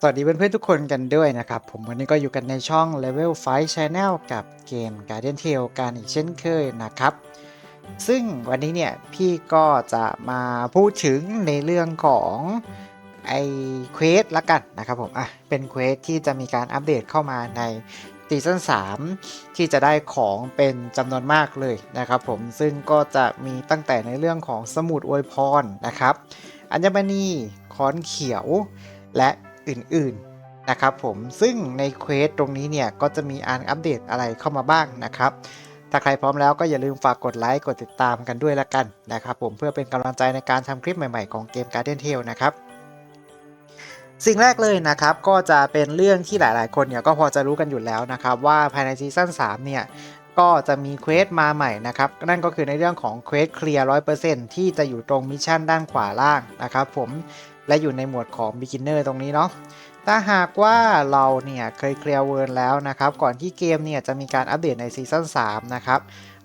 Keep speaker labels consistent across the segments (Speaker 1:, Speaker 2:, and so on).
Speaker 1: สวัสดีเพื่อนๆทุกคนกันด้วยนะครับ ผมวันนี้ก็อยู่กันในช่อง Level 5 Channel กับเกม Guardian Tale กันอีกเช่นเคยนะครับ ซึ่งวันนี้เนี่ยพี่ก็จะมาพูดถึงในเรื่องของไอเควสละกันนะครับผมอะเป็นเควสที่จะมีการอัปเดตเข้ามาในซีซั่น3ที่จะได้ของเป็นจำนวนมากเลยนะครับผมซึ่งก็จะมีตั้งแต่ในเรื่องของสมุดอวยพรนะครับ อัญมณีค้อนเขียวและ อื่นๆนะครับผมซึ่งในเควสตรงนี้เนี่ยก็จะมีอ่านอัปเดตอะไรเข้ามาบ้างนะครับ ถ้าใครพร้อมแล้วก็อย่าลืมฝากกดไลค์กดติดตามกันด้วยละกันนะครับผมเพื่อเป็นกำลังใจในการทำคลิปใหม่ๆของเกม Guardian Tale นะครับสิ่งแรกเลยนะครับก็จะเป็นเรื่องที่หลายๆ คนเนี่ยก็พอจะรู้กันอยู่แล้วนะครับว่าภายในซีซั่น3เนี่ยก็จะมีเควสมาใหม่นะครับนั่นก็คือในเรื่องของเควสเคลียร์100%ที่จะอยู่ตรงมิชชั่นด้านขวาล่างนะครับผม และอยู่ในหมวดของ Beginner ตรงนี้เนาะถ้าหากว่าเราเนี่ยเคยเคลียร์เวิร์นแล้วนะครับ ก่อนที่เกมเนี่ยจะมีการอัปเดตในซีซั่น3นะครับ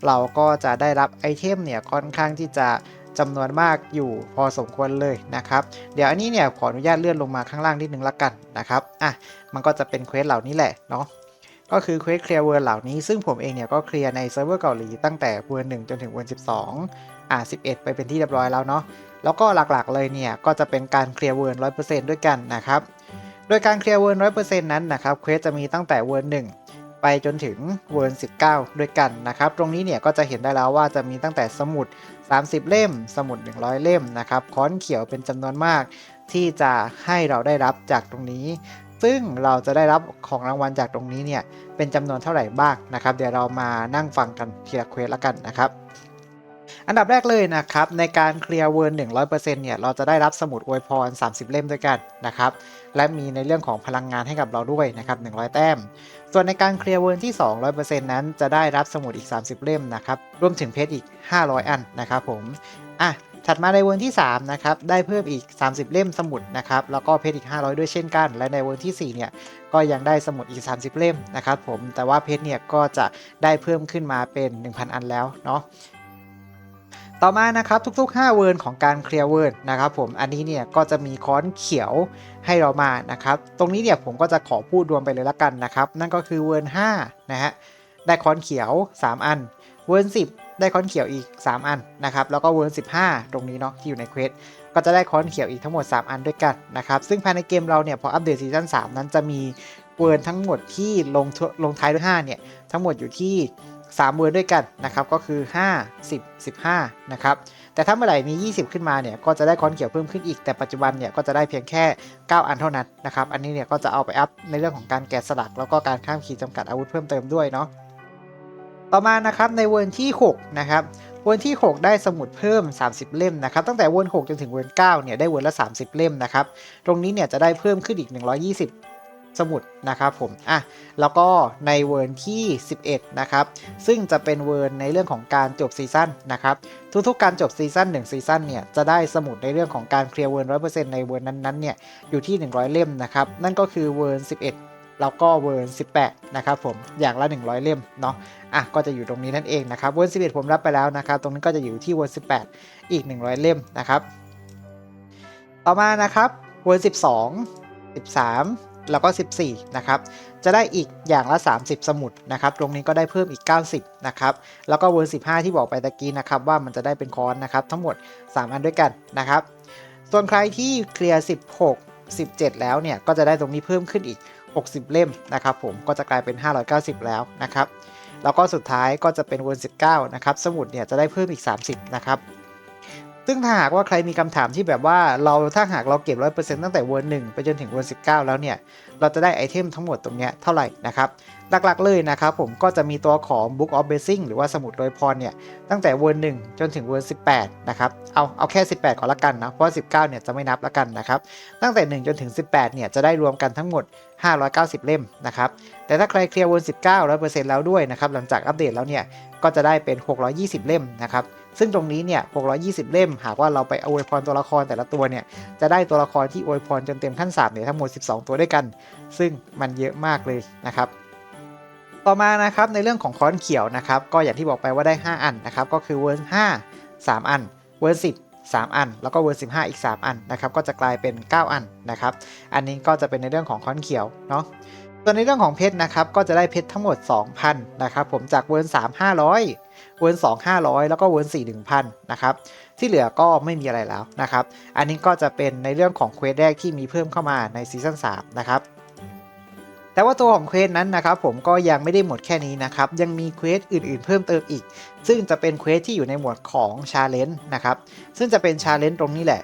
Speaker 1: เราก็จะได้รับไอเทมเนี่ยค่อนข้างที่จะจำนวนมากอยู่พอสมควรเลยนะครับ เดี๋ยวอันนี้เนี่ยขออนุญาตเลื่อนลงมาข้างล่างนิดนึงละกันนะครับ อะ มันก็จะเป็นเควสเหล่านี้แหละเนาะ ก็คือเควสเคลียร์เวิร์ดเหล่านี้ ซึ่งผมเองเนี่ยก็เคลียร์ในเซิร์ฟเวอร์เกาหลีตั้งแต่เวิร์ดหจนถึงเวิร์ดสิอ่า11ไปเป็นที่เรียบร้อยแล้วเนาะ แล้วก็หลักๆเลยเนี่ยก็จะเป็นการเคลียร์เวิร์ดร้อยเปอร์เซ็นต์ด้วยกันนะครับ โดยการเคลียร์เวิร์ดร้อยเปอร์เซ็นต์นั้นนะครับเควสจะมีตั้งแต่เวิร์ดหไปจนถึงเวิร์น19 ด้วยกันนะครับ ตรงนี้เนี่ยก็จะเห็นได้แล้วว่าจะมีตั้งแต่สมุด 30 เล่ม สมุด 100 เล่มนะครับค้อนเขียวเป็นจำนวนมาก ที่จะให้เราได้รับจากตรงนี้ ซึ่งเราจะได้รับของรางวัลจากตรงนี้เนี่ยเป็นจำนวนเท่าไหร่บ้างนะครับ เดี๋ยวเรามานั่งฟังกันทีละเควสละกันนะครับ อันดับแรกเลยนะครับ ในการเคลียร์เวิร์น100%เนี่ยเราจะได้รับสมุดอวยพร 30 เล่มด้วยกันนะครับ และมีในเรื่องของพลังงานให้กับเราด้วยนะครับ100แต้ม ส่วนในการเคลียร์เวิร์นที่ 200%นั้นจะได้รับสมุดอีก 30 เล่มนะครับรวมถึงเพชรอีก 500 อันนะครับผมอะถัดมาในเวิร์นที่3นะครับได้เพิ่มอีก 30 เล่มสมุดนะครับแล้วก็เพชรอีก 500 ด้วยเช่นกัน และในเวิร์นที่4เนี่ยก็ยังได้สมุดอีก 30 เล่มนะครับผมแต่ว่าเพชรเนี่ยก็จะได้เพิ่มขึ้นมาเป็น 1,000 อันแล้วเนาะ ต่อมานะครับทุกๆ 5 เวิร์นของการเคลียร์เวิร์นนะครับผมอันนี้เนี่ยก็จะมีค้อนเขียวให้เรามานะครับตรงนี้เนี่ยผมก็จะขอพูดรวมไปเลยละกันนะครับนั่นก็คือเวิร์น5นะฮะได้ค้อนเขียว 3 อัน เวิร์น10 ได้ค้อนเขียวอีก 3 อันนะครับแล้วก็เวิร์น15 ตรงนี้เนาะที่อยู่ในเควสก็จะได้ค้อนเขียวอีกทั้งหมด 3 อันด้วยกันนะครับซึ่งภายในเกมเราเนี่ยพออัปเดตซีซั่น3นั้นจะมีเวิร์นทั้งหมดที่ลงลงท้ายด้วย5เนี่ยทั้งหมดอยู่ที่ 3 เวิร์ด้วยกันนะครับก็คือ 5 10 15 นะครับแต่ถ้าเมื่อไหร่มี 20 ขึ้นมาเนี่ยก็จะได้คอนเขียวเพิ่มขึ้นอีกแต่ปัจจุบันเนี่ยก็จะได้เพียงแค่ 9 อันเท่านั้นนะครับอันนี้เนี่ยก็จะเอาไปอัพในเรื่องของการแกะสลัก แล้วก็การข้ามขีดจำกัดอาวุธเพิ่มเติมด้วยเนาะต่อมานะครับในเวิร์ที่ 6 นะครับเวิร์ที่ 6 ได้สมุดเพิ่ม 30 เล่มนะครับตั้งแต่เวิร์น6จนถึงเวิร์น9เนี่ยได้เวิร์ละ 30 เล่มนะครับตรงนี้เนี่ยจะได้เพิ่มขึ้นอีก 120 สมุดนะครับผมอะแล้วก็ในเวิร์นที่ 11 นะครับ ซึ่งจะเป็นเวิร์นในเรื่องของการจบซีซั่นนะครับ ทุกๆ การจบซีซั่น1ซีซั่นเนี่ย จะได้สมุดในเรื่องของการเคลียร์เวิร์น100%ในเวิร์นนั้นๆเนี่ย อยู่ที่ 100 เล่มนะครับ นั่นก็คือเวิร์น11แล้วก็เวิร์น18 นะครับผม อย่างละ 100 เล่มเนาะ อะ ก็จะอยู่ตรงนี้นั่นเองนะครับ เวิร์น11 ผมรับไปแล้วนะครับ ตรงนี้ก็จะอยู่ที่เวิร์น18 อีก 100 เล่มนะครับ ต่อมานะครับ เวิร์น12 13 แล้วก็ 14 นะครับ จะได้อีกอย่างละ 30 สมุดนะครับ ตรงนี้ก็ได้เพิ่มอีก 90 นะครับ แล้วก็เวิร์15 ที่บอกไปตะกี้นะครับ ว่ามันจะได้เป็นคอนนะครับ ทั้งหมด 3 อันด้วยกันนะครับ ส่วนใครที่เคลียร์ 16 17 แล้วเนี่ย ก็จะได้ตรงนี้เพิ่มขึ้นอีก 60 เล่มนะครับ ผมก็จะกลายเป็น 590 แล้วนะครับ แล้วก็สุดท้ายก็จะเป็นเวิร์19 นะครับ สมุดเนี่ยจะได้เพิ่มอีก 30 นะครับ ซึ่งถ้าหากว่าใครมีคำถามที่แบบว่าเราถ้าหากเราเก็บ100%ตั้งแต่เวิร์นหนึ่งไปจนถึงเวิร์น19แล้วเนี่ย เราจะได้ไอเทมทั้งหมดตรงเนี้ยเท่าไหร่นะครับ หลักๆเลยนะครับผมก็จะมีตัวของ Book of Blessing หรือว่าสมุดโดยพรเนี่ยตั้งแต่เวิร์นหนึ่งจนถึงเวิร์น18นะครับ เอาเอาแค่18ก่อนละกันนะ เพราะ19เก้าเนี่ยจะไม่นับละกันนะครับ ตั้งแต่1จนถึง18เนี่ยจะได้รวมกันทั้งหมด 590 เล่มนะครับ แต่ถ้าใครเคลียร์เวิร์น19 100%แล้วด้วยนะครับหลังจากอัปเดตแล้วเนี่ยก็จะได้เป็น 620 เล่มนะครับ ซึ่งตรงนี้เนี่ย 620 เล่ม หากว่าเราไปอวยพรตัวละครแต่ละตัวเนี่ย จะได้ตัวละครที่อวยพรจนเต็มขั้น3เนี่ยทั้งหมด 12 ตัวด้วยกัน ซึ่งมันเยอะมากเลยนะครับ ต่อมานะครับในเรื่องของค้อนเขียวนะครับ ก็อย่างที่บอกไปว่าได้ 5 อันนะครับ ก็คือเวิร์น5 3 อัน เวิร์10 3 อัน แล้วก็เวอร์15 อีก 3 อันนะครับ ก็จะกลายเป็น 9 อันนะครับ อันนี้ก็จะเป็นในเรื่องของค้อนเขียวเนาะส่วนในเรื่องของเพชรนะครับ ก็จะได้เพชรทั้งหมด 2,000 นะครับ ผมจากเวอร์3 500 เวอร์2 500แล้วก็เวอร์4 1,000นะครับที่เหลือก็ไม่มีอะไรแล้วนะครับ อันนี้ก็จะเป็นในเรื่องของเควสแรกที่มีเพิ่มเข้ามาในซีซั่น3นะครับแต่ว่าตัวของเควสนั้นนะครับผมก็ยังไม่ได้หมดแค่นี้นะครับ ยังมีเควสอื่นๆ เพิ่มเติมอีก ซึ่งจะเป็นเควสที่อยู่ในหมวดของชาเลนจ์นะครับ ซึ่งจะเป็นชาเลนจ์ตรงนี้แหละ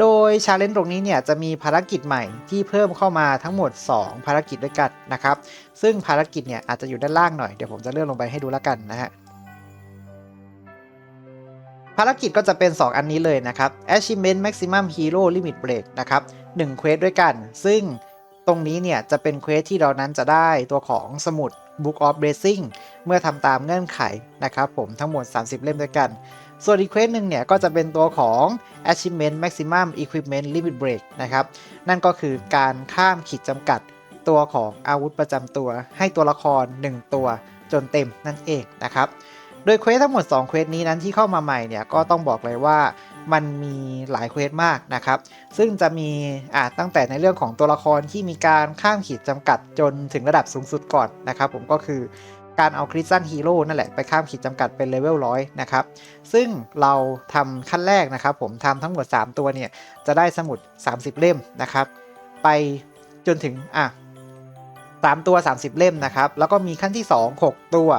Speaker 1: โดยชาเลนจ์ตรงนี้เนี่ยจะมีภารกิจใหม่ที่เพิ่มเข้ามาทั้งหมด 2 ภารกิจด้วยกันนะครับ ซึ่งภารกิจเนี่ยอาจจะอยู่ด้านล่างหน่อย เดี๋ยวผมจะเลื่อนลงไปให้ดูแล้วกันนะฮะ ภารกิจก็จะเป็น 2 อันนี้เลยนะครับ Achievement Maximum Hero Limit Break นะครับ1เควสด้วยกัน ซึ่งตรงนี้เนี่ยจะเป็นเควสที่เรานั้นจะได้ตัวของสมุด Book of Blessing เมื่อทำตามเงื่อนไขนะครับผมทั้งหมด 30 เล่มด้วยกัน ส่วนอีกเควสหนึ่งเนี่ยก็จะเป็นตัวของ Achievement Maximum Equipment Limit Break นะครับนั่นก็คือการข้ามขีดจำกัดตัวของอาวุธประจำตัว ให้ตัวละคร 1 ตัวจนเต็มนั่นเองนะครับ โดยเควสทั้งหมด 2 เควสนี้นั้นที่เข้ามาใหม่เนี่ยก็ต้องบอกเลยว่ามันมีหลายเควสมากนะครับ ซึ่งจะมีอ่าตั้งแต่ในเรื่องของตัวละครที่มีการข้ามขีดจำกัดจนถึงระดับสูงสุดก่อนนะครับ ผมก็คือการเอาคริสตันฮีโร่นั่นแหละ ไปข้ามขีดจำกัดเป็นเลเวลร้อยนะครับ ซึ่งเราทำขั้นแรกนะครับผมทำทั้งหมด 3 ตัวเนี่ย จะได้สมุด 30 เล่มนะครับ ไปจนถึงอะ3ตัว 30 เล่มนะครับ แล้วก็มีขั้นที่ 2 6 ตัว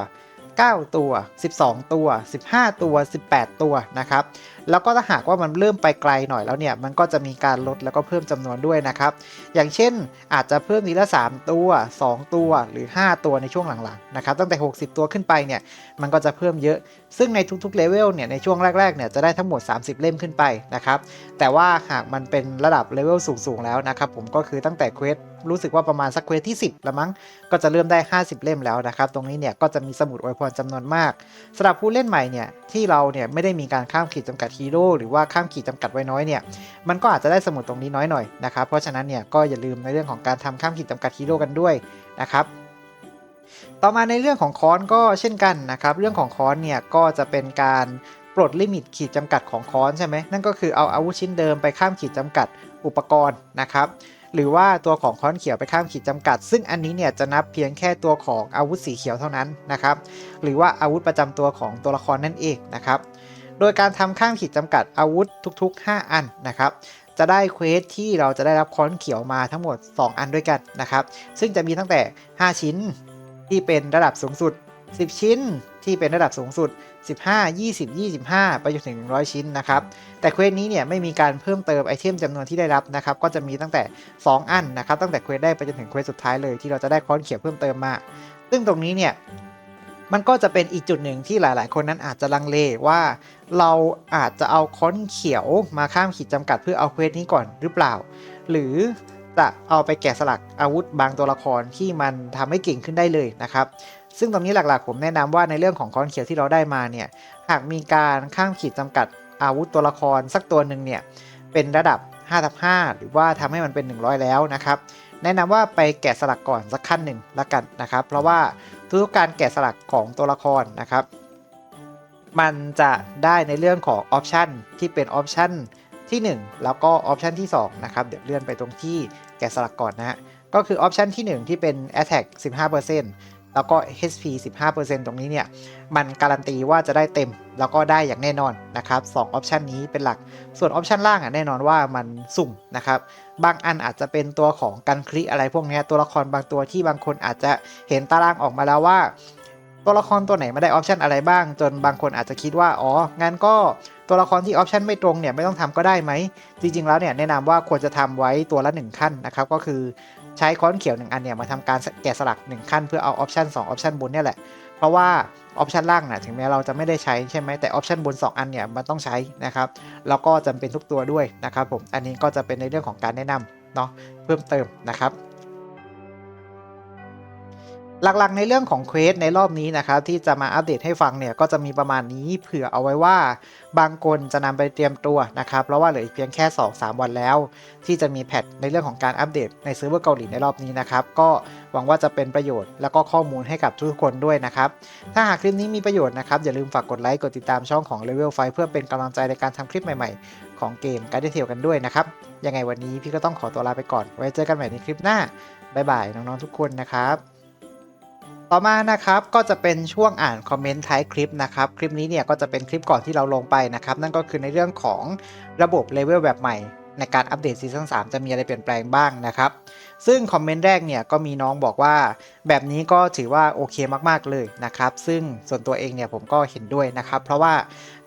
Speaker 1: 9 ตัว 12 ตัว 15 ตัว 18 ตัวนะครับ แล้วก็ถ้าหากว่ามันเริ่มไปไกลหน่อยแล้วเนี่ย มันก็จะมีการลดแล้วก็เพิ่มจำนวนด้วยนะครับ อย่างเช่นอาจจะเพิ่มทีละ 3 ตัว 2 ตัวหรือ 5 ตัวในช่วงหลังๆนะครับตั้งแต่ 60 ตัวขึ้นไปเนี่ยมันก็จะเพิ่มเยอะ ซึ่งในทุกๆเลเวลเนี่ยในช่วงแรกๆเนี่ยจะได้ทั้งหมด 30 เล่มขึ้นไปนะครับแต่ว่าหากมันเป็นระดับเลเวลสูงๆแล้วนะครับผมก็คือตั้งแต่เควสรู้สึกว่าประมาณสักเควสที่ 10ล้วมั้ง ก็จะเริ่มได้ 50 เล่มแล้วนะครับ ตรงนี้เนี่ยก็จะมีสมุดอวยพรจำนวนมากสำหรับผู้เล่นใหม่เนี่ยที่เราเนี่ยไม่ได้มีการข้ามขีดจำกัดฮีโร่หรือว่าข้ามขีดจำกัดไว้น้อยเนี่ยมันก็อาจจะได้สมุดตรงนี้น้อยหน่อยนะครับเพราะฉะนั้นเนี่ยก็อย่าลืมในเรื่องของการทำข้ามขีดจำกัดฮีโร่กันด้วยนะครับต่อมาในเรื่องของคอนก็เช่นกันนะครับเรื่องของคอนเนี่ยก็จะเป็นการปลดลิมิตขีดจำกัดของคอนใช่ไหมนั่นก็คือเอาอาวุธชิ้นเดิมไปข้ามขีดจำกัดอุปกรณ์นะครับหรือว่าตัวของค้อนเขียวไปข้ามขีดจำกัด ซึ่งอันนี้เนี่ยจะนับเพียงแค่ตัวของอาวุธสีเขียวเท่านั้นนะครับหรือว่าอาวุธประจำตัวของตัวละครนั่นเองนะครับ โดยการทำข้ามขีดจำกัดอาวุธทุกๆ 5 อันนะครับ จะได้เควสที่เราจะได้รับค้อนเขียวมาทั้งหมด 2 อันด้วยกันนะครับ ซึ่งจะมีตั้งแต่ 5 ชิ้นที่เป็นระดับสูงสุด 10 ชิ้นที่เป็นระดับสูงสุด 15 20 25 ไปจนถึง 100 ชิ้นนะครับ แต่เควสนี้เนี่ยไม่มีการเพิ่มเติมไอเทมจำนวนที่ได้รับนะครับ ก็จะมีตั้งแต่ 2 อันนะครับ ตั้งแต่เควสได้ไปจนถึงเควสสุดท้ายเลยที่เราจะได้ค้อนเขียวเพิ่มเติมมา ซึ่งตรงนี้เนี่ย มันก็จะเป็นอีกจุดหนึ่งที่หลาย ๆ คนนั้นอาจจะลังเลว่า เราอาจจะเอาค้อนเขียวมาข้ามขีดจำกัดเพื่อเอาเควสนี้ก่อนหรือเปล่า หรือจะเอาไปแกะสลักอาวุธบางตัวละครที่มันทำให้เก่งขึ้นได้เลยนะครับซึ่งตรงนี้หลัก ๆ ผมแนะนำว่าในเรื่องของค้อนเขียวที่เราได้มาเนี่ยหากมีการข้ามขีดจำกัดอาวุธตัวละครสักตัวหนึ่งเนี่ยเป็นระดับ5ทับ5หรือว่าทำให้มันเป็น 100 แล้วนะครับ แนะนำว่าไปแกะสลักก่อนสักขั้นหนึ่งละกันนะครับ เพราะว่าทุกการแกะสลักของตัวละครนะครับ มันจะได้ในเรื่องของออปชันที่เป็นออปชันที่ 1 แล้วก็ออปชันที่2นะครับเดี๋ยวเลื่อนไปตรงที่แกะสลักก่อนนะฮะก็คือออปชันที่ 1 ที่เป็น Attack 15% แล้วก็ HP 15%ตรงนี้เนี่ย มันการันตีว่าจะได้เต็ม แล้วก็ได้อย่างแน่นอนนะครับ2ออปชันนี้เป็นหลัก ส่วนออปชันล่างอะแน่นอนว่ามันสุ่มนะครับ บางอันอาจจะเป็นตัวของกันคลิกอะไรพวกนี้ตัวละครบางตัวที่บางคนอาจจะเห็นตารางออกมาแล้วว่า ตัวละครตัวไหนไม่ได้ออปชันอะไรบ้าง จนบางคนอาจจะคิดว่า อ๋อ งั้นก็ ตัวละครที่ออปชันไม่ตรงเนี่ยไม่ต้องทำก็ได้ไหม จริงๆแล้วเนี่ยแนะนำว่าควรจะทำไว้ตัวละ 1 ขั้นนะครับ ก็คือใช้ค้อนเขียว 1 อันเนี่ยมาทำการแกะสลัก 1 ขั้นเพื่อเอาออปชัน2ออปชันบนเนี่ยแหละ เพราะว่าออปชันล่างนะถึงแม้เราจะไม่ได้ใช้ใช่ไหมแต่ออปชันบน 2 อันเนี่ยมันต้องใช้นะครับแล้วก็จำเป็นทุกตัวด้วยนะครับผมอันนี้ก็จะเป็นในเรื่องของการแนะนำเนาะเพิ่มเติมนะครับ หลักๆ ในเรื่องของเควสในรอบนี้นะครับที่จะมาอัปเดตให้ฟังเนี่ยก็จะมีประมาณนี้เผื่อเอาไว้ว่าบางคนจะนำไปเตรียมตัวนะครับเพราะว่าเหลืออีกเพียงแค่ 2-3 วันแล้ว ที่จะมีแพทในเรื่องของการอัปเดตในเซิร์ฟเวอร์เกาหลีในรอบนี้นะครับก็หวังว่าจะเป็นประโยชน์แล้วก็ข้อมูลให้กับทุกคนด้วยนะครับถ้าหากคลิปนี้มีประโยชน์นะครับอย่าลืมฝากกดไลค์กดติดตามช่องของ Level 5เพื่อเป็นกำลังใจในการทำคลิปใหม่ๆ ของเกมการ์ดเทลกันด้วยนะครับยังไงวันนี้พี่ก็ต้องขอตัวลาไปก่อน ไว้เจอกันใหม่ในคลิปหน้าบ๊ายบายน้องๆทุกคนนะครับ ต่อมานะครับก็จะเป็นช่วงอ่านคอมเมนต์ท้ายคลิปนะครับคลิปนี้เนี่ยก็จะเป็นคลิปก่อนที่เราลงไปนะครับนั่นก็คือในเรื่องของระบบเลเวลแบบใหม่ ในการอัปเดตซีซั่น3จะมีอะไรเปลี่ยนแปลงบ้างนะครับซึ่งคอมเมนต์แรกเนี่ยก็มีน้องบอกว่า แบบนี้ก็ถือว่าโอเคมากๆเลยนะครับซึ่งส่วนตัวเองเนี่ยผมก็เห็นด้วยนะครับ เพราะว่า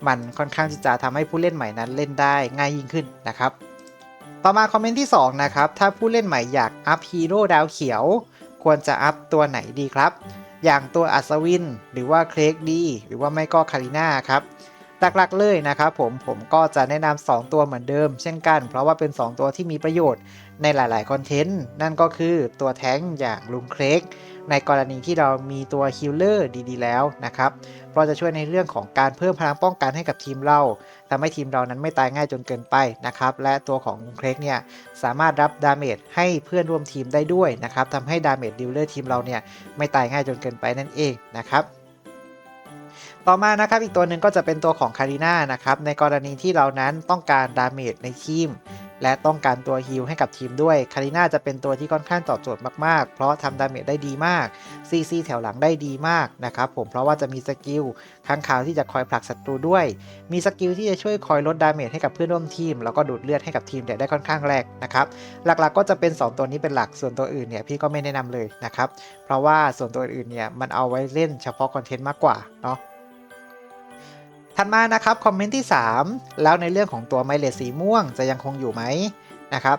Speaker 1: มันค่อนข้างที่จะทำให้ผู้เล่นใหม่นั้นเล่นได้ง่ายยิ่งขึ้นนะครับต่อมาคอมเมนต์ที่2นะครับถ้าผู้เล่นใหม่อยากอัพฮีโร่ดาวเขียว ควรจะอัพตัวไหนดีครับ อย่างตัวอัศวิน หรือว่าเครกดี หรือว่าไม่ก็คาริน่าครับหลักๆเลยนะครับผมผมก็จะแนะนำ2ตัวเหมือนเดิม เช่นกัน เพราะว่าเป็น 2 ตัวที่มีประโยชน์ ในหลาย ๆ คอนเทนต์ นั่นก็คือตัวแท้งอย่างลุงเครกในกรณีที่เรามีตัวฮิลเลอร์ดี ๆ แล้วนะครับ เพราะจะช่วยในเรื่องของการเพิ่มพลังป้องกันให้กับทีมเราทำให้ทีมเรานั้นไม่ตายง่ายจนเกินไปนะครับ และตัวของลุงเครกเนี่ยสามารถรับดาเมจให้เพื่อนร่วมทีมได้ด้วยนะครับทำให้ดาเมจดิลเลอร์ทีมเราเนี่ยไม่ตายง่ายจนเกินไปนั่นเองนะครับต่อมานะครับอีกตัวหนึ่งก็จะเป็นตัวของคาริน่านะครับในกรณีที่เรานั้นต้องการดาเมจในทีม และต้องการตัวฮิลให้กับทีมด้วย คาริน่าจะเป็นตัวที่ค่อนข้างตอบโจทย์มากๆ เพราะทำดาเมจได้ดีมาก CC แถวหลังได้ดีมากนะครับผม เพราะว่าจะมีสกิลค้างคาวที่จะคอยผลักศัตรูด้วย มีสกิลที่จะช่วยคอยลดดาเมจให้กับเพื่อนร่วมทีม แล้วก็ดูดเลือดให้กับทีมได้ค่อนข้างแรงนะครับ หลักๆก็จะเป็น 2 ตัวนี้เป็นหลัก ส่วนตัวอื่นเนี่ยพี่ก็ไม่แนะนำเลยนะครับ เพราะว่าส่วนตัวอื่นเนี่ยมันเอาไว้เล่นเฉพาะคอนเทนต์มากกว่าเนาะ ถัดมานะครับคอมเมนต์ที่ 3 แล้วในเรื่องของตัวไมเลสสีม่วงจะยังคงอยู่ไหมนะครับ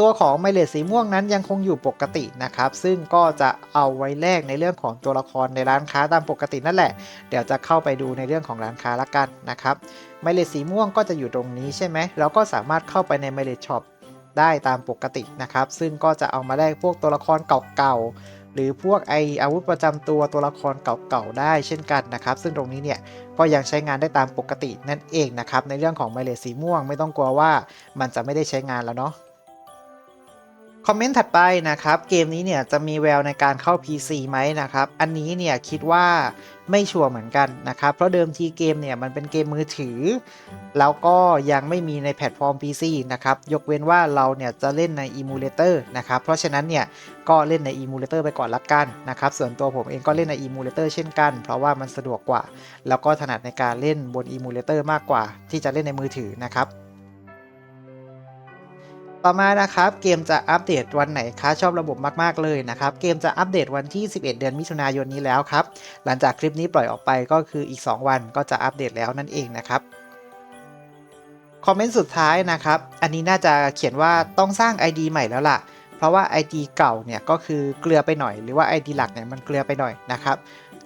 Speaker 1: ตัวของไมเลสสีม่วงนั้นยังคงอยู่ปกตินะครับ ซึ่งก็จะเอาไว้แลกในเรื่องของตัวละครในร้านค้าตามปกตินั่นแหละ เดี๋ยวจะเข้าไปดูในเรื่องของร้านค้าละกันนะครับไมเลสสีม่วงก็จะอยู่ตรงนี้ใช่ไหมเราก็สามารถเข้าไปในไมเลสช็อปได้ตามปกตินะครับ ซึ่งก็จะเอามาแลกพวกตัวละครเก่าๆ หรือพวกไออาวุธประจำตัวตัวละครเก่าๆได้เช่นกันนะครับ ซึ่งตรงนี้เนี่ยก็ยังใช้งานได้ตามปกตินั่นเองนะครับในเรื่องของไมเลสสีม่วงไม่ต้องกลัวว่ามันจะไม่ได้ใช้งานแล้วเนาะ อมเมนต์ถัดไปนะครับ เกมนี้เนี่ยจะมีแววในการเข้า PC ไหมนะครับ อันนี้เนี่ยคิดว่าไม่ชัวร์เหมือนกันนะครับ เพราะเดิมทีเกมเนี่ยมันเป็นเกมมือถือ แล้วก็ยังไม่มีในแพลตฟอร์ม PC นะครับ ยกเว้นว่าเราเนี่ยจะเล่นใน Emulator นะครับ เพราะฉะนั้นเนี่ยก็เล่นใน Emulator ไปก่อนละกันนะครับ ส่วนตัวผมเองก็เล่นใน Emulator เช่นกัน เพราะว่ามันสะดวกกว่า แล้วก็ถนัดในการเล่นบน Emulator มากกว่า ที่จะเล่นในมือถือนะครับ ต่อมานะครับเกมจะอัปเดตวันไหนคะชอบระบบมาก ๆ เลยนะครับเกมจะอัปเดตวันที่ 11 เดือนมิถุนายนนี้แล้วครับหลังจากคลิปนี้ปล่อยออกไปก็คืออีก 2 วันก็จะอัปเดตแล้วนั่นเองนะครับคอมเมนต์สุดท้ายนะครับอันนี้น่าจะเขียนว่าต้องสร้าง ID ใหม่แล้วล่ะ เพราะว่า ID เก่าเนี่ยก็คือเกลือไปหน่อยหรือว่า ID หลักเนี่ยมันเกลือไปหน่อยนะครับ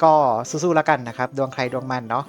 Speaker 1: ก็สู้ๆแล้วกันนะครับดวงใครดวงมันเนาะ